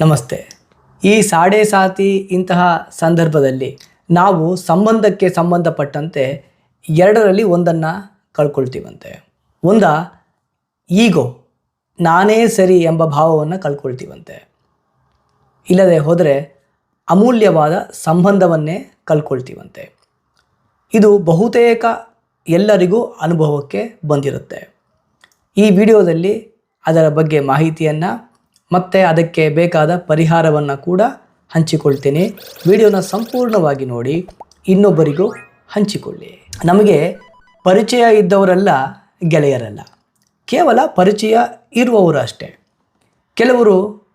ನಮಸ್ತೆ. ಈ ಸಾಡೆ ಸಾತಿ ಇಂತಹ ಸಂದರ್ಭದಲ್ಲಿ ನಾವು ಸಂಬಂಧಕ್ಕೆ ಸಂಬಂಧಪಟ್ಟಂತೆ ಎರಡರಲ್ಲಿ ಒಂದನ್ನು ಕಳ್ಕೊಳ್ತೀವಂತೆ. ಒಂದ, ಈಗೋ, ನಾನೇ ಸರಿ ಎಂಬ ಭಾವವನ್ನು ಕಳ್ಕೊಳ್ತೀವಂತೆ. ಇಲ್ಲದೆ ಹೋದರೆ ಅಮೂಲ್ಯವಾದ ಸಂಬಂಧವನ್ನೇ ಕಳ್ಕೊಳ್ತೀವಂತೆ. ಇದು ಬಹುತೇಕ ಎಲ್ಲರಿಗೂ ಅನುಭವಕ್ಕೆ ಬಂದಿರುತ್ತೆ. ಈ ವಿಡಿಯೋದಲ್ಲಿ ಅದರ ಬಗ್ಗೆ ಮಾಹಿತಿಯನ್ನು ಮತ್ತು ಅದಕ್ಕೆ ಬೇಕಾದ ಪರಿಹಾರವನ್ನು ಕೂಡ ಹಂಚಿಕೊಳ್ತೇನೆ. ವಿಡಿಯೋನ ಸಂಪೂರ್ಣವಾಗಿ ನೋಡಿ, ಇನ್ನೊಬ್ಬರಿಗೂ ಹಂಚಿಕೊಳ್ಳಿ. ನಮಗೆ ಪರಿಚಯ ಇದ್ದವರೆಲ್ಲ ಗೆಳೆಯರಲ್ಲ. ಕೇವಲ ಪರಿಚಯ ಇರುವವರು ಅಷ್ಟೇ. ಕೆಲವರು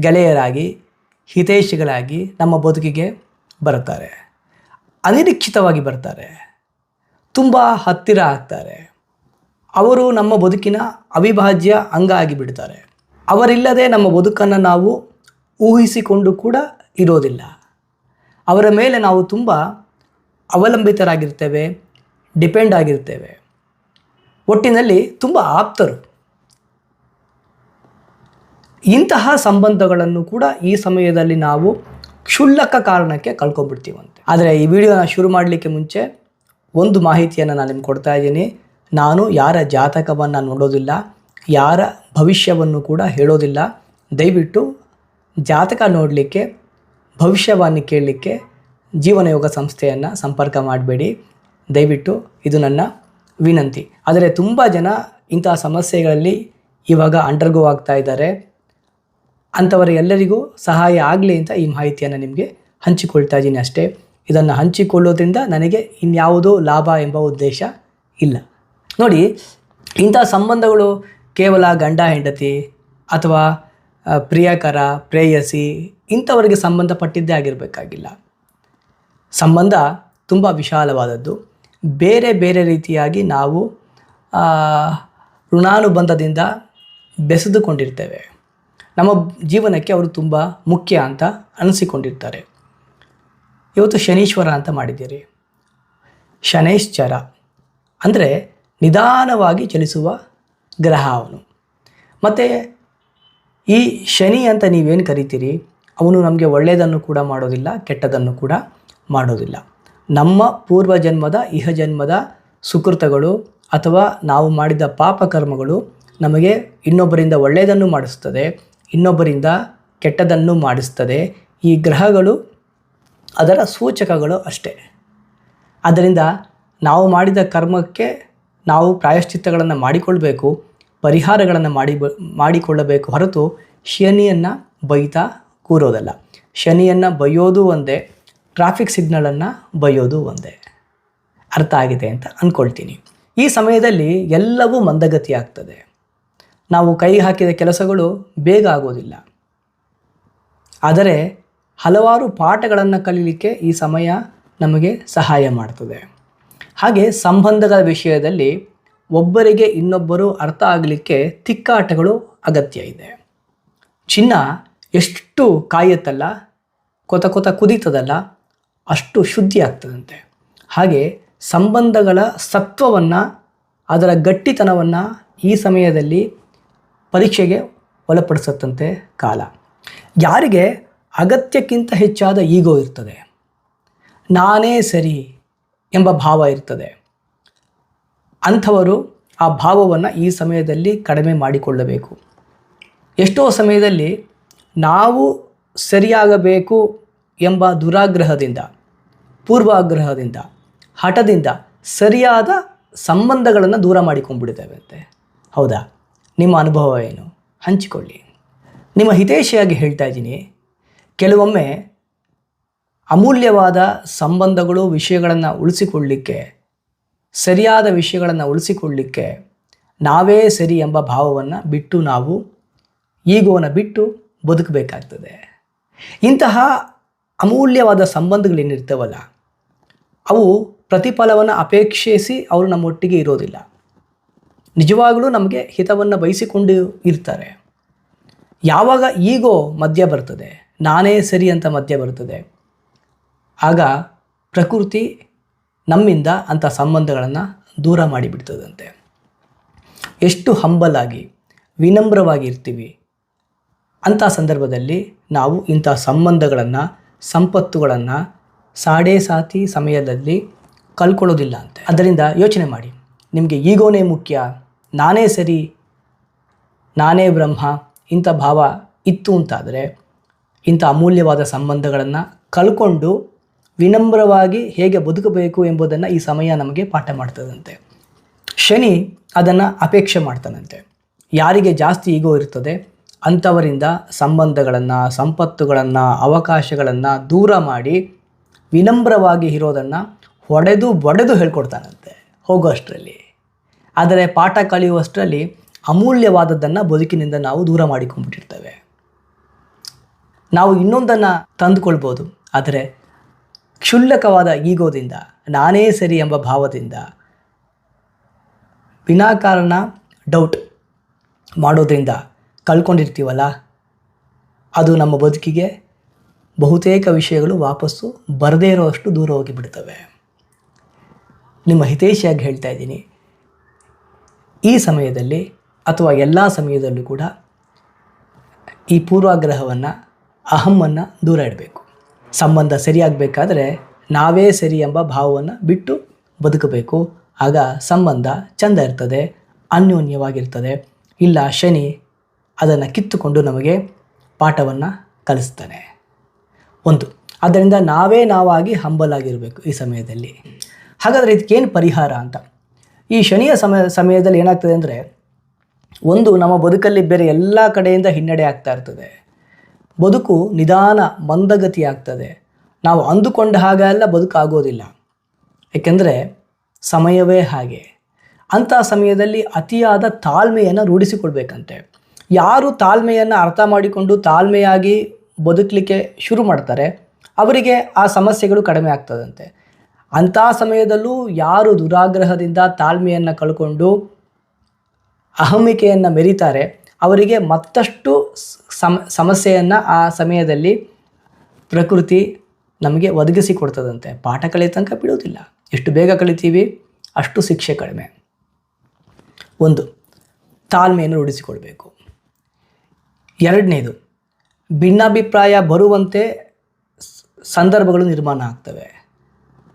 ಗೆಳೆಯರಾಗಿ, ಹಿತೈಷಿಗಳಾಗಿ ನಮ್ಮ ಬದುಕಿಗೆ ಬರ್ತಾರೆ ಅನಿರೀಕ್ಷಿತವಾಗಿ ಬರ್ತಾರೆ ತುಂಬ ಹತ್ತಿರ ಆಗ್ತಾರೆ. ಅವರು ನಮ್ಮ ಬದುಕಿನ ಅವಿಭಾಜ್ಯ ಅಂಗ ಆಗಿಬಿಡ್ತಾರೆ. ಅವರಿಲ್ಲದೆ ನಮ್ಮ ಬದುಕನ್ನು ನಾವು ಊಹಿಸಿಕೊಂಡು ಕೂಡ ಇರೋದಿಲ್ಲ. ಅವರ ಮೇಲೆ ನಾವು ತುಂಬ ಅವಲಂಬಿತರಾಗಿರ್ತೇವೆ, ಡಿಪೆಂಡ್ ಆಗಿರ್ತೇವೆ. ಒಟ್ಟಿನಲ್ಲಿ ತುಂಬ ಆಪ್ತರು. ಇಂತಹ ಸಂಬಂಧಗಳನ್ನು ಕೂಡ ಈ ಸಮಯದಲ್ಲಿ ನಾವು ಕ್ಷುಲ್ಲಕ ಕಾರಣಕ್ಕೆ ಕಳ್ಕೊಂಡ್ಬಿಡ್ತೀವಂತೆ. ಆದರೆ ಈ ವಿಡಿಯೋನ ಶುರು ಮಾಡಲಿಕ್ಕೆ ಮುಂಚೆ ಒಂದು ಮಾಹಿತಿಯನ್ನು ನಾನು ನಿಮ್ಗೆ ಕೊಡ್ತಾ ಇದ್ದೀನಿ. ನಾನು ಯಾರ ಜಾತಕವನ್ನು ನೋಡೋದಿಲ್ಲ. ಯಾರ ಭವಿಷ್ಯವನ್ನು ಕೂಡ ಹೇಳೋದಿಲ್ಲ. ದಯವಿಟ್ಟು ಜಾತಕ ನೋಡಲಿಕ್ಕೆ, ಭವಿಷ್ಯವಾಣಿ ಕೇಳಲಿಕ್ಕೆ ಜೀವನಯೋಗ ಸಂಸ್ಥೆಯನ್ನು ಸಂಪರ್ಕ ಮಾಡಬೇಡಿ. ದಯವಿಟ್ಟು ಇದು ನನ್ನ ವಿನಂತಿ. ಆದರೆ ತುಂಬ ಜನ ಇಂತಹ ಸಮಸ್ಯೆಗಳಲ್ಲಿ ಇವಾಗ ಅಂಡರ್ಗೋ ಆಗ್ತಾ ಇದ್ದಾರೆ. ಅಂಥವರ ಎಲ್ಲರಿಗೂ ಸಹಾಯ ಆಗಲಿ ಅಂತ ಈ ಮಾಹಿತಿಯನ್ನು ನಿಮಗೆ ಹಂಚಿಕೊಳ್ತಾ ಇದ್ದೀನಿ ಅಷ್ಟೇ. ಇದನ್ನು ಹಂಚಿಕೊಳ್ಳೋದ್ರಿಂದ ನನಗೆ ಇನ್ಯಾವುದೋ ಲಾಭ ಎಂಬ ಉದ್ದೇಶ ಇಲ್ಲ. ನೋಡಿ, ಇಂಥ ಸಂಬಂಧಗಳು ಕೇವಲ ಗಂಡ, ಹೆಂಡತಿ ಅಥವಾ ಪ್ರಿಯಕರ, ಪ್ರೇಯಸಿ ಇಂಥವರಿಗೆ ಸಂಬಂಧಪಟ್ಟಿದ್ದೇ ಆಗಿರಬೇಕಾಗಿಲ್ಲ. ಸಂಬಂಧ ತುಂಬ ವಿಶಾಲವಾದದ್ದು. ಬೇರೆ ಬೇರೆ ರೀತಿಯಾಗಿ ನಾವು ಋಣಾನುಬಂಧದಿಂದ ಬೆಸೆದುಕೊಂಡಿರ್ತೇವೆ. ನಮ್ಮ ಜೀವನಕ್ಕೆ ಅವರು ತುಂಬ ಮುಖ್ಯ ಅಂತ ಅನಿಸಿಕೊಂಡಿರ್ತಾರೆ. ಇವತ್ತು ಶನೀಶ್ವರ ಅಂತ ಮಾಡಿದ್ದೀರಿ. ಶನೈಶ್ಚರ ಅಂದರೆ ನಿಧಾನವಾಗಿ ಚಲಿಸುವ ಗ್ರಹ ಅವನು ಮತ್ತು ಈ ಶನಿ ಅಂತ ನೀವೇನು ಕರಿತೀರಿ? ಅವನು ನಮಗೆ ಒಳ್ಳೆಯದನ್ನು ಕೂಡ ಮಾಡೋದಿಲ್ಲ, ಕೆಟ್ಟದನ್ನು ಕೂಡ ಮಾಡೋದಿಲ್ಲ. ನಮ್ಮ ಪೂರ್ವ ಜನ್ಮದ ಇಹ ಜನ್ಮದ ಸುಕೃತಗಳು ಅಥವಾ ನಾವು ಮಾಡಿದ ಪಾಪಕರ್ಮಗಳು ನಮಗೆ ಇನ್ನೊಬ್ಬರಿಂದ ಒಳ್ಳೆಯದನ್ನು ಮಾಡಿಸ್ತದೆ, ಇನ್ನೊಬ್ಬರಿಂದ ಕೆಟ್ಟದನ್ನು ಮಾಡಿಸ್ತದೆ. ಈ ಗ್ರಹಗಳು ಅದರ ಸೂಚಕಗಳು ಅಷ್ಟೇ. ಅದರಿಂದ ನಾವು ಮಾಡಿದ ಕರ್ಮಕ್ಕೆ ನಾವು ಪ್ರಾಯಶ್ಚಿತ್ತಗಳನ್ನು ಮಾಡಿಕೊಳ್ಬೇಕು, ಪರಿಹಾರಗಳನ್ನು ಮಾಡಿ, ಮಾಡಿಕೊಳ್ಳಬೇಕು ಹೊರತು ಶನಿಯನ್ನು ಬೈತಾ ಕೂರೋದಲ್ಲ. ಶನಿಯನ್ನು ಬೈಯೋದು ಒಂದೇ ಟ್ರಾಫಿಕ್ ಸಿಗ್ನಲನ್ನು ಬೈಯೋದು ಒಂದೇ. ಅರ್ಥ ಆಗಿದೆ ಅಂತ ಅಂದ್ಕೊಳ್ತೀನಿ ಈ ಸಮಯದಲ್ಲಿ ಎಲ್ಲವೂ ಮಂದಗತಿ ಆಗ್ತದೆ. ನಾವು ಕೈ ಹಾಕಿದ ಕೆಲಸಗಳು ಬೇಗ ಆಗೋದಿಲ್ಲ. ಆದರೆ ಹಲವಾರು ಪಾಠಗಳನ್ನು ಕಲೀಲಿಕ್ಕೆ ಈ ಸಮಯ ನಮಗೆ ಸಹಾಯ ಮಾಡ್ತದೆ. ಹಾಗೆ ಸಂಬಂಧಗಳ ವಿಷಯದಲ್ಲಿ ಒಬ್ಬರಿಗೆ ಇನ್ನೊಬ್ಬರು ಅರ್ಥ ಆಗಲಿಕ್ಕೆ ತಿಕ್ಕಾಟಗಳು ಅಗತ್ಯ ಇದೆ. ಚಿನ್ನ ಎಷ್ಟು ಕಾಯುತ್ತಲ್ಲ, ಕೊತ ಕೊತ ಕುದೀತದಲ್ಲ, ಅಷ್ಟು ಶುದ್ಧಿ ಆಗ್ತದಂತೆ. ಹಾಗೆ ಸಂಬಂಧಗಳ ಸತ್ವವನ್ನು, ಅದರ ಗಟ್ಟಿತನವನ್ನು ಈ ಸಮಯದಲ್ಲಿ ಪರೀಕ್ಷೆಗೆ ಒಳಪಡಿಸುತ್ತಂತೆ ಕಾಲ. ಯಾರಿಗೆ ಅಗತ್ಯಕ್ಕಿಂತ ಹೆಚ್ಚಾದ ಈಗೋ ಇರ್ತದೆ. ನಾನೇ ಸರಿ ಎಂಬ ಭಾವ ಇರ್ತದೆ. ಅಂಥವರು ಆ ಭಾವವನ್ನು ಈ ಸಮಯದಲ್ಲಿ ಕಡಿಮೆ ಮಾಡಿಕೊಳ್ಳಬೇಕು. ಎಷ್ಟೋ ಸಮಯದಲ್ಲಿ ನಾವು ಸರಿಯಾಗಬೇಕು ಎಂಬ ದುರಾಗ್ರಹದಿಂದ, ಪೂರ್ವಾಗ್ರಹದಿಂದ, ಹಠದಿಂದ ಸರಿಯಾದ ಸಂಬಂಧಗಳನ್ನು ದೂರ ಮಾಡಿಕೊಂಡ್ಬಿಡ್ತೇವಂತೆ. ಹೌದಾ? ನಿಮ್ಮ ಅನುಭವ ಏನು? ಹಂಚಿಕೊಳ್ಳಿ. ನಿಮ್ಮ ಹಿತೈಷಿಯಾಗಿ ಹೇಳ್ತಾ ಇದ್ದೀನಿ. ಕೆಲವೊಮ್ಮೆ ಅಮೂಲ್ಯವಾದ ಸಂಬಂಧಗಳು, ವಿಷಯಗಳನ್ನು ಉಳಿಸಿಕೊಳ್ಳಿಕ್ಕೆ, ಸರಿಯಾದ ವಿಷಯಗಳನ್ನು ಉಳಿಸಿಕೊಳ್ಳಿಕ್ಕೆ ನಾವೇ ಸರಿ ಎಂಬ ಭಾವವನ್ನು ಬಿಟ್ಟು ನಾವು ಈಗೋನ ಬಿಟ್ಟು ಬದುಕಬೇಕಾಗ್ತದೆ. ಇಂತಹ ಅಮೂಲ್ಯವಾದ ಸಂಬಂಧಗಳೇನಿರ್ತವಲ್ಲ, ಅವು ಪ್ರತಿಫಲವನ್ನು ಅಪೇಕ್ಷಿಸಿ ಅವರು ನಮ್ಮೊಟ್ಟಿಗೆ ಇರೋದಿಲ್ಲ. ನಿಜವಾಗಲೂ ನಮಗೆ ಹಿತವನ್ನು ಬಯಸಿಕೊಂಡು ಇರ್ತಾರೆ. ಯಾವಾಗ ಈಗೋ ಮಧ್ಯ ಬರ್ತದೆ, ನಾನೇ ಸರಿ ಅಂತ ಮಧ್ಯ ಬರ್ತದೆ ಆಗ ಪ್ರಕೃತಿ ನಮ್ಮಿಂದ ಅಂಥ ಸಂಬಂಧಗಳನ್ನು ದೂರ ಮಾಡಿಬಿಡ್ತದಂತೆ. ಎಷ್ಟು ಹಂಬಲಾಗಿ ವಿನಮ್ರವಾಗಿ ಇರ್ತೀವಿ ಅಂಥ ಸಂದರ್ಭದಲ್ಲಿ ನಾವು ಇಂಥ ಸಂಬಂಧಗಳನ್ನು, ಸಂಪತ್ತುಗಳನ್ನು ಸಾಡೇ ಸಾತಿ ಸಮಯದಲ್ಲಿ ಕಲ್ಕೊಳ್ಳೋದಿಲ್ಲ ಅಂತೆ. ಅದರಿಂದ ಯೋಚನೆ ಮಾಡಿ, ನಿಮಗೆ ಈಗೋನೇ ಮುಖ್ಯ, ನಾನೇ ಸರಿ, ನಾನೇ ಬ್ರಹ್ಮ, ಇಂಥ ಭಾವ ಇತ್ತು ಅಂತಾದರೆ ಇಂಥ ಅಮೂಲ್ಯವಾದ ಸಂಬಂಧಗಳನ್ನು ಕಳ್ಕೊಂಡು ವಿನಮ್ರವಾಗಿ ಹೇಗೆ ಬದುಕಬೇಕು ಎಂಬುದನ್ನು ಈ ಸಮಯ ನಮಗೆ ಪಾಠ ಮಾಡ್ತದಂತೆ. ಶನಿ ಅದನ್ನು ಅಪೇಕ್ಷೆ ಮಾಡ್ತಾನಂತೆ. ಯಾರಿಗೆ ಜಾಸ್ತಿ ಈಗೋ ಇರ್ತದೆ, ಅಂಥವರಿಂದ ಸಂಬಂಧಗಳನ್ನು, ಸಂಪತ್ತುಗಳನ್ನು, ಅವಕಾಶಗಳನ್ನು ದೂರ ಮಾಡಿ ವಿನಮ್ರವಾಗಿ ಇರೋದನ್ನು ಹೊಡೆದು ಬಡೆದು ಹೇಳ್ಕೊಡ್ತಾನಂತೆ ಹೋಗೋ ಅಷ್ಟರಲ್ಲಿ ಆದರೆ ಪಾಠ ಕಲಿಯುವಷ್ಟರಲ್ಲಿ ಅಮೂಲ್ಯವಾದದ್ದನ್ನು ಬದುಕಿನಿಂದ ನಾವು ದೂರ ಮಾಡಿಕೊಂಡ್ಬಿಟ್ಟಿರ್ತೇವೆ. ನಾವು ಇನ್ನೊಂದನ್ನು ತಂದುಕೊಳ್ಬೋದು, ಆದರೆ ಕ್ಷುಲ್ಲಕವಾದ ಈಗೋದಿಂದ, ನಾನೇ ಸರಿ ಎಂಬ ಭಾವದಿಂದ ವಿನಾಕಾರಣ ಡೌಟ್ ಮಾಡೋದರಿಂದ ಕಳ್ಕೊಂಡಿರ್ತೀವಲ್ಲ, ಅದು ನಮ್ಮ ಬದುಕಿಗೆ ಬಹುತೇಕ ವಿಷಯಗಳು ವಾಪಸ್ಸು ಬರದೇ ಇರೋಷ್ಟು ದೂರ ಹೋಗಿಬಿಡ್ತವೆ ನಿಮ್ಮ ಹಿತೈಷಿಯಾಗಿ ಹೇಳ್ತಾ ಇದ್ದೀನಿ. ಈ ಸಮಯದಲ್ಲಿ ಅಥವಾ ಎಲ್ಲ ಸಮಯದಲ್ಲೂ ಕೂಡ ಈ ಪೂರ್ವಾಗ್ರಹವನ್ನು, ಅಹಮ್ಮನ್ನು ದೂರ ಇಡಬೇಕು. ಸಂಬಂಧ ಸರಿಯಾಗಬೇಕಾದ್ರೆ ನಾವೇ ಸರಿ ಎಂಬ ಭಾವವನ್ನು ಬಿಟ್ಟು ಬದುಕಬೇಕು. ಆಗ ಸಂಬಂಧ ಚಂದ ಇರ್ತದೆ, ಅನ್ಯೋನ್ಯವಾಗಿರ್ತದೆ. ಇಲ್ಲ ಶನಿ ಅದನ್ನು ಕಿತ್ತುಕೊಂಡು ನಮಗೆ ಪಾಠವನ್ನು ಕಲಿಸ್ತಾನೆ. ಒಂದು, ಆದ್ದರಿಂದ ನಾವೇ ನಾವಾಗಿ ಹಂಬಲಾಗಿರಬೇಕು ಈ ಸಮಯದಲ್ಲಿ. ಹಾಗಾದರೆ ಇದಕ್ಕೇನು ಪರಿಹಾರ ಅಂತ? ಈ ಶನಿಯ ಸಮಯ ಸಮಯದಲ್ಲಿ ಏನಾಗ್ತದೆ ಅಂದರೆ, ಒಂದು ನಮ್ಮ ಬದುಕಲ್ಲಿ ಬೇರೆ ಎಲ್ಲ ಕಡೆಯಿಂದ ಹಿನ್ನಡೆ ಆಗ್ತಾ ಇರ್ತದೆ. ಬದುಕು ನಿಧಾನ ಮಂದಗತಿ ಆಗ್ತದೆ ನಾವು ಅಂದುಕೊಂಡ ಹಾಗೆಲ್ಲ ಬದುಕಾಗೋದಿಲ್ಲ. ಏಕೆಂದರೆ ಸಮಯವೇ ಹಾಗೆ. ಅಂಥ ಸಮಯದಲ್ಲಿ ಅತಿಯಾದ ತಾಳ್ಮೆಯನ್ನು ರೂಢಿಸಿಕೊಳ್ಬೇಕಂತೆ. ಯಾರು ತಾಳ್ಮೆಯನ್ನು ಅರ್ಥ ಮಾಡಿಕೊಂಡು ತಾಳ್ಮೆಯಾಗಿ ಬದುಕಲಿಕ್ಕೆ ಶುರು ಮಾಡ್ತಾರೆ, ಅವರಿಗೆ ಆ ಸಮಸ್ಯೆಗಳು ಕಡಿಮೆ ಆಗ್ತದಂತೆ. ಅಂಥ ಸಮಯದಲ್ಲೂ ಯಾರು ದುರಾಗ್ರಹದಿಂದ ತಾಳ್ಮೆಯನ್ನು ಕಳ್ಕೊಂಡು ಅಹಮಿಕೆಯನ್ನು ಮೆರೀತಾರೆ ಅವರಿಗೆ ಮತ್ತಷ್ಟು ಸಮ, ಸಮಸ್ಯೆಯನ್ನು ಆ ಸಮಯದಲ್ಲಿ ಪ್ರಕೃತಿ ನಮಗೆ ಒದಗಿಸಿ ಕೊಡ್ತದಂತೆ. ಪಾಠ ಕಲಿಯ ತನಕ ಬಿಡುವುದಿಲ್ಲ. ಎಷ್ಟು ಬೇಗ ಕಲಿತೀವಿ, ಅಷ್ಟು ಶಿಕ್ಷೆ ಕಡಿಮೆ. ಒಂದು, ತಾಳ್ಮೆಯನ್ನು ರೂಢಿಸಿಕೊಳ್ಬೇಕು. ಎರಡನೇದು, ಭಿನ್ನಾಭಿಪ್ರಾಯ ಬರುವಂತೆ ಸಂದರ್ಭಗಳು ನಿರ್ಮಾಣ ಆಗ್ತವೆ.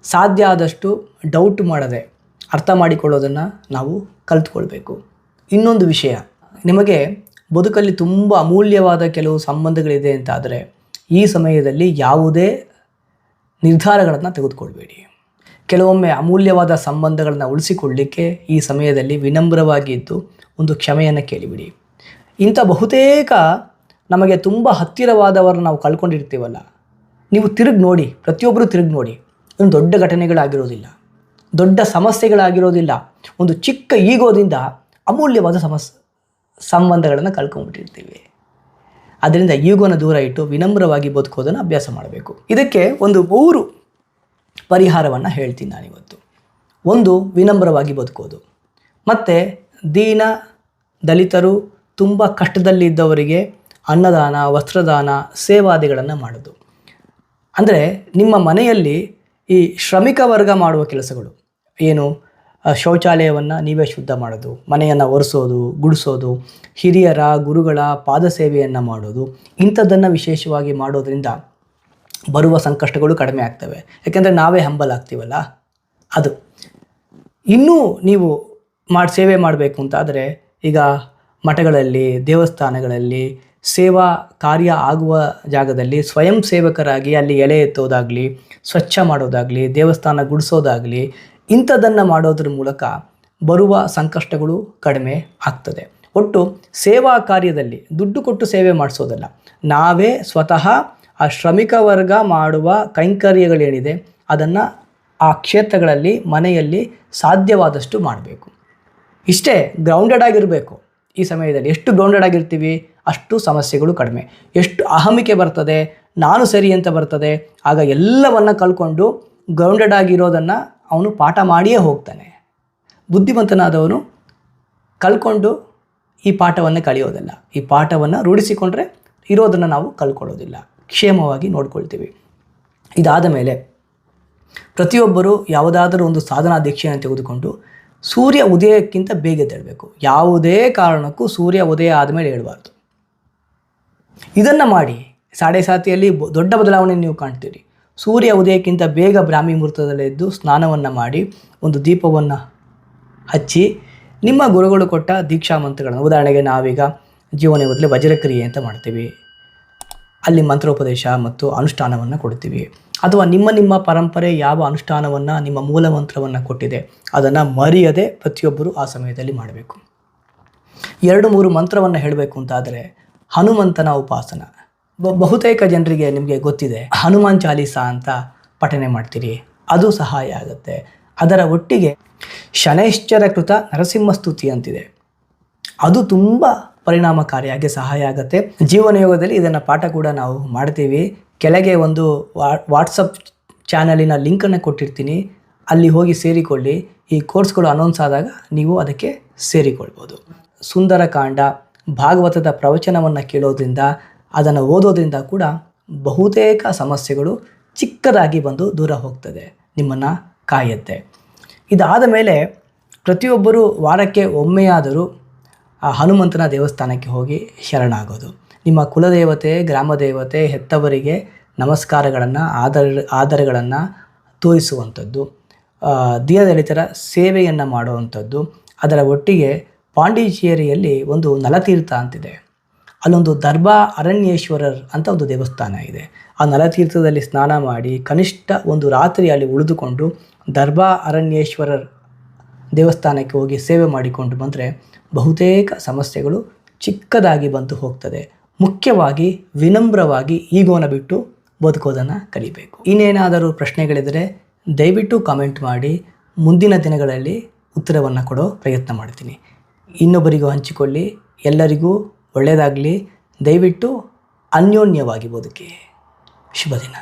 ಸಾಧ್ಯ ಆದಷ್ಟು ಡೌಟ್ ಮಾಡದೆ ಅರ್ಥ ಮಾಡಿಕೊಳ್ಳೋದನ್ನು ನಾವು ಕಲ್ತ್ಕೊಳ್ಬೇಕು. ಇನ್ನೊಂದು ವಿಷಯ ನಿಮಗೆ ಬದುಕಲ್ಲಿ ತುಂಬ ಅಮೂಲ್ಯವಾದ ಕೆಲವು ಸಂಬಂಧಗಳಿದೆ ಅಂತ ಆದರೆ ಈ ಸಮಯದಲ್ಲಿ ಯಾವುದೇ ನಿರ್ಧಾರಗಳನ್ನು ತೆಗೆದುಕೊಳ್ಬೇಡಿ. ಕೆಲವೊಮ್ಮೆ ಅಮೂಲ್ಯವಾದ ಸಂಬಂಧಗಳನ್ನು ಉಳಿಸಿಕೊಳ್ಳಿಕ್ಕೆ ಈ ಸಮಯದಲ್ಲಿ ವಿನಮ್ರವಾಗಿದ್ದು ಒಂದು ಕ್ಷಮೆಯನ್ನು ಕೇಳಿಬಿಡಿ. ಇಂಥ ಬಹುತೇಕ ನಮಗೆ ತುಂಬ ಹತ್ತಿರವಾದವರನ್ನು ನಾವು ಕಳ್ಕೊಂಡಿರ್ತೀವಲ್ಲ, ನೀವು ತಿರುಗಿ ನೋಡಿ ಪ್ರತಿಯೊಬ್ಬರು ತಿರುಗಿ ನೋಡಿ. ಒಂದು ದೊಡ್ಡ ಘಟನೆಗಳಾಗಿರೋದಿಲ್ಲ, ದೊಡ್ಡ ಸಮಸ್ಯೆಗಳಾಗಿರೋದಿಲ್ಲ, ಒಂದು ಚಿಕ್ಕ ಈಗೋದಿಂದ ಅಮೂಲ್ಯವಾದ ಸಮಸ್ ಸಂಬಂಧಗಳನ್ನು ಕಳ್ಕೊಂಡ್ಬಿಟ್ಟಿರ್ತೀವಿ ಅದರಿಂದ ಈಗೋನ ದೂರ ಇಟ್ಟು ವಿನಮ್ರವಾಗಿ ಬದುಕೋದನ್ನು ಅಭ್ಯಾಸ ಮಾಡಬೇಕು. ಇದಕ್ಕೆ ಒಂದು ಮೂರು ಪರಿಹಾರವನ್ನು ಹೇಳ್ತೀನಿ ನಾನಿವತ್ತು. ಒಂದು, ವಿನಮ್ರವಾಗಿ ಬದುಕೋದು. ಮತ್ತು ದೀನ ದಲಿತರು ತುಂಬ ಕಷ್ಟದಲ್ಲಿದ್ದವರಿಗೆ ಅನ್ನದಾನ, ವಸ್ತ್ರದಾನ, ಸೇವಾದಿಗಳನ್ನು ಮಾಡೋದು. ಅಂದರೆ ನಿಮ್ಮ ಮನೆಯಲ್ಲಿ ಈ ಶ್ರಮಿಕ ವರ್ಗ ಮಾಡುವ ಕೆಲಸಗಳು. ಏನು? ಶೌಚಾಲಯವನ್ನು ನೀವೇ ಶುದ್ಧ ಮಾಡೋದು, ಮನೆಯನ್ನು ಒರೆಸೋದು, ಗುಡಿಸೋದು, ಹಿರಿಯರ, ಗುರುಗಳ ಪಾದ ಸೇವೆಯನ್ನು ಮಾಡೋದು, ಇಂಥದ್ದನ್ನು ವಿಶೇಷವಾಗಿ ಮಾಡೋದರಿಂದ ಬರುವ ಸಂಕಷ್ಟಗಳು ಕಡಿಮೆ ಆಗ್ತವೆ. ಯಾಕೆಂದರೆ ನಾವೇ ಹಂಬಲಾಗ್ತೀವಲ್ಲ ಅದು. ಇನ್ನೂ ನೀವು ಮಾಡಿ, ಸೇವೆ ಮಾಡಬೇಕು ಅಂತಾದರೆ ಈಗ ಮಠಗಳಲ್ಲಿ, ದೇವಸ್ಥಾನಗಳಲ್ಲಿ ಸೇವಾ ಕಾರ್ಯ ಆಗುವ ಜಾಗದಲ್ಲಿ ಸ್ವಯಂ ಸೇವಕರಾಗಿ ಅಲ್ಲಿ ಎಲೆ ಎತ್ತೋದಾಗಲಿ, ಸ್ವಚ್ಛ ಮಾಡೋದಾಗಲಿ, ದೇವಸ್ಥಾನ ಗುಡಿಸೋದಾಗಲಿ ಇಂಥದ್ದನ್ನು ಮಾಡೋದ್ರ ಮೂಲಕ ಬರುವ ಸಂಕಷ್ಟಗಳು ಕಡಿಮೆ ಆಗ್ತದೆ. ಒಟ್ಟು ಸೇವಾ ಕಾರ್ಯದಲ್ಲಿ ದುಡ್ಡು ಕೊಟ್ಟು ಸೇವೆ ಮಾಡಿಸೋದಲ್ಲ. ನಾವೇ ಸ್ವತಃ ಆ ಶ್ರಮಿಕ ವರ್ಗ ಮಾಡುವ ಕೈಂಕರ್ಯಗಳೇನಿದೆ, ಅದನ್ನು ಆ ಕ್ಷೇತ್ರಗಳಲ್ಲಿ, ಮನೆಯಲ್ಲಿ ಸಾಧ್ಯವಾದಷ್ಟು ಮಾಡಬೇಕು. ಇಷ್ಟೇ ಗ್ರೌಂಡೆಡ್ ಆಗಿರಬೇಕು. ಈ ಸಮಯದಲ್ಲಿ ಎಷ್ಟು ಗ್ರೌಂಡೆಡ್ ಆಗಿರ್ತೀವಿ, ಅಷ್ಟು ಸಮಸ್ಯೆಗಳು ಕಡಿಮೆ. ಎಷ್ಟು ಅಹಮಿಕೆ ಬರ್ತದೆ, ನಾನು ಸರಿ ಅಂತ ಬರ್ತದೆ, ಆಗ ಎಲ್ಲವನ್ನು ಕಳ್ಕೊಂಡು ಗ್ರೌಂಡೆಡ್ ಆಗಿರೋದನ್ನು ಅವನು ಪಾಠ ಮಾಡಿಯೇ ಹೋಗ್ತಾನೆ. ಬುದ್ಧಿವಂತನಾದವನು ಕಲ್ಕೊಂಡು ಈ ಪಾಠವನ್ನು ಕಲಿಯೋದಿಲ್ಲ. ಈ ಪಾಠವನ್ನು ರೂಢಿಸಿಕೊಂಡ್ರೆ ಇರೋದನ್ನು ನಾವು ಕಲ್ಕೊಳ್ಳೋದಿಲ್ಲ ಕ್ಷೇಮವಾಗಿ ನೋಡ್ಕೊಳ್ತೀವಿ. ಇದಾದ ಮೇಲೆ ಪ್ರತಿಯೊಬ್ಬರು ಯಾವುದಾದರೂ ಒಂದು ಸಾಧನಾ ದೀಕ್ಷೆಯನ್ನು ತೆಗೆದುಕೊಂಡು ಸೂರ್ಯ ಉದಯಕ್ಕಿಂತ ಬೇಗ ಎದ್ದೇಳಬೇಕು ಯಾವುದೇ ಕಾರಣಕ್ಕೂ ಸೂರ್ಯ ಉದಯ ಆದಮೇಲೆ ಹೇಳಬಾರ್ದು. ಇದನ್ನು ಮಾಡಿ, ಸಾಡೆ ಸಾತಿಯಲ್ಲಿ ದೊಡ್ಡ ಬದಲಾವಣೆ ನೀವು ಕಾಣ್ತೀರಿ. ಸೂರ್ಯ ಉದಯಕ್ಕಿಂತ ಬೇಗ ಬ್ರಾಹ್ಮಿ ಮುಹೂರ್ತದಲ್ಲಿ ಎದ್ದು ಸ್ನಾನವನ್ನು ಮಾಡಿ ಒಂದು ದೀಪವನ್ನು ಹಚ್ಚಿ ನಿಮ್ಮ ಗುರುಗಳು ಕೊಟ್ಟ ದೀಕ್ಷಾ ಮಂತ್ರಗಳನ್ನು, ಉದಾಹರಣೆಗೆ ನಾವೀಗ ಜೀವನ ಬದಲು ವಜ್ರಕ್ರಿಯೆ ಅಂತ ಮಾಡ್ತೀವಿ. ಅಲ್ಲಿ ಮಂತ್ರೋಪದೇಶ ಮತ್ತು ಅನುಷ್ಠಾನವನ್ನು ಕೊಡ್ತೀವಿ. ಅಥವಾ ನಿಮ್ಮ ನಿಮ್ಮ ಪರಂಪರೆ ಯಾವ ಅನುಷ್ಠಾನವನ್ನು, ನಿಮ್ಮ ಮೂಲ ಮಂತ್ರವನ್ನು ಕೊಟ್ಟಿದೆ, ಅದನ್ನು ಮರೆಯದೆ ಪ್ರತಿಯೊಬ್ಬರು ಆ ಸಮಯದಲ್ಲಿ ಮಾಡಬೇಕು. ಎರಡು ಮೂರು ಮಂತ್ರವನ್ನು ಹೇಳಬೇಕು ಅಂತಾದರೆ ಹನುಮಂತನ ಉಪಾಸನ. ಬಹುತೇಕ ಜನರಿಗೆ ನಿಮಗೆ ಗೊತ್ತಿದೆ, ಹನುಮಾನ್ ಚಾಲೀಸ ಅಂತ ಪಠನೆ ಮಾಡ್ತೀರಿ, ಅದು ಸಹಾಯ ಆಗುತ್ತೆ. ಅದರ ಒಟ್ಟಿಗೆ ಶನೈಶ್ಚರ ಕೃತ ನರಸಿಂಹಸ್ತುತಿ ಅಂತಿದೆ. ಅದು ತುಂಬ ಪರಿಣಾಮಕಾರಿಯಾಗಿ ಸಹಾಯ ಆಗುತ್ತೆ. ಜೀವನ ಯೋಗದಲ್ಲಿ ಇದನ್ನು ಪಾಠ ಕೂಡ ನಾವು ಮಾಡ್ತೀವಿ. ಕೆಳಗೆ ಒಂದು ವಾಟ್ಸಪ್ ಚಾನಲಿನ ಲಿಂಕನ್ನು ಕೊಟ್ಟಿರ್ತೀನಿ. ಅಲ್ಲಿ ಹೋಗಿ ಸೇರಿಕೊಳ್ಳಿ. ಈ ಕೋರ್ಸ್ಗಳು ಅನೌನ್ಸ್ ಆದಾಗ ನೀವು ಅದಕ್ಕೆ ಸೇರಿಕೊಳ್ಬೋದು. ಸುಂದರಕಾಂಡ, ಭಾಗವತದ ಪ್ರವಚನವನ್ನು ಕೇಳೋದ್ರಿಂದ ಅದನ್ನು ಓದೋದ್ರಿಂದ ಕೂಡ ಬಹುತೇಕ ಸಮಸ್ಯೆಗಳು ಚಿಕ್ಕದಾಗಿ ಬಂದು ದೂರ ಹೋಗ್ತದೆ, ನಿಮ್ಮನ್ನು ಕಾಯುತ್ತೆ. ಇದಾದ ಮೇಲೆ ಪ್ರತಿಯೊಬ್ಬರೂ ವಾರಕ್ಕೆ ಒಮ್ಮೆಯಾದರೂ ಆ ಹನುಮಂತನ ದೇವಸ್ಥಾನಕ್ಕೆ ಹೋಗಿ ಶರಣಾಗೋದು. ನಿಮ್ಮ ಕುಲದೇವತೆ, ಗ್ರಾಮದೇವತೆ, ಹೆತ್ತವರಿಗೆ ನಮಸ್ಕಾರಗಳನ್ನು, ಆದರ, ಆದರಗಳನ್ನು ತೋರಿಸುವಂಥದ್ದು ದೀನದಲಿತರ ಸೇವೆಯನ್ನು ಮಾಡುವಂಥದ್ದು, ಅದರ ಒಟ್ಟಿಗೆ ಪಾಂಡಿಚೇರಿಯಲ್ಲಿ ಒಂದು ನಲತೀರ್ಥ ಅಂತಿದೆ. ಅಲ್ಲೊಂದು ದರ್ಬಾ ಅರಣ್ಯೇಶ್ವರರ್ ಅಂತ ಒಂದು ದೇವಸ್ಥಾನ ಇದೆ. ಆ ನಲತೀರ್ಥದಲ್ಲಿ ಸ್ನಾನ ಮಾಡಿ ಕನಿಷ್ಠ ಒಂದು ರಾತ್ರಿ ಅಲ್ಲಿ ಉಳಿದುಕೊಂಡು ದರ್ಬಾ ಅರಣ್ಯೇಶ್ವರರ್ ದೇವಸ್ಥಾನಕ್ಕೆ ಹೋಗಿ ಸೇವೆ ಮಾಡಿಕೊಂಡು ಬಂದರೆ ಬಹುತೇಕ ಸಮಸ್ಯೆಗಳು ಚಿಕ್ಕದಾಗಿ ಬಂದು ಹೋಗ್ತದೆ. ಮುಖ್ಯವಾಗಿ ವಿನಮ್ರವಾಗಿ ಈಗೋನ ಬಿಟ್ಟು ಬದುಕೋದನ್ನು ಕಲಿಬೇಕು. ಇನ್ನೇನಾದರೂ ಪ್ರಶ್ನೆಗಳಿದ್ದರೆ ದಯವಿಟ್ಟು ಕಾಮೆಂಟ್ ಮಾಡಿ. ಮುಂದಿನ ದಿನಗಳಲ್ಲಿ ಉತ್ತರವನ್ನು ಕೊಡೋ ಪ್ರಯತ್ನ ಮಾಡ್ತೀನಿ. ಇನ್ನೊಬ್ಬರಿಗೂ ಹಂಚಿಕೊಳ್ಳಿ. ಎಲ್ಲರಿಗೂ ಒಳ್ಳೆಯದಾಗಲಿ. ದಯವಿಟ್ಟು ಅನ್ಯೋನ್ಯವಾಗಿ ಬದುಕಿ. ಶುಭ ದಿನ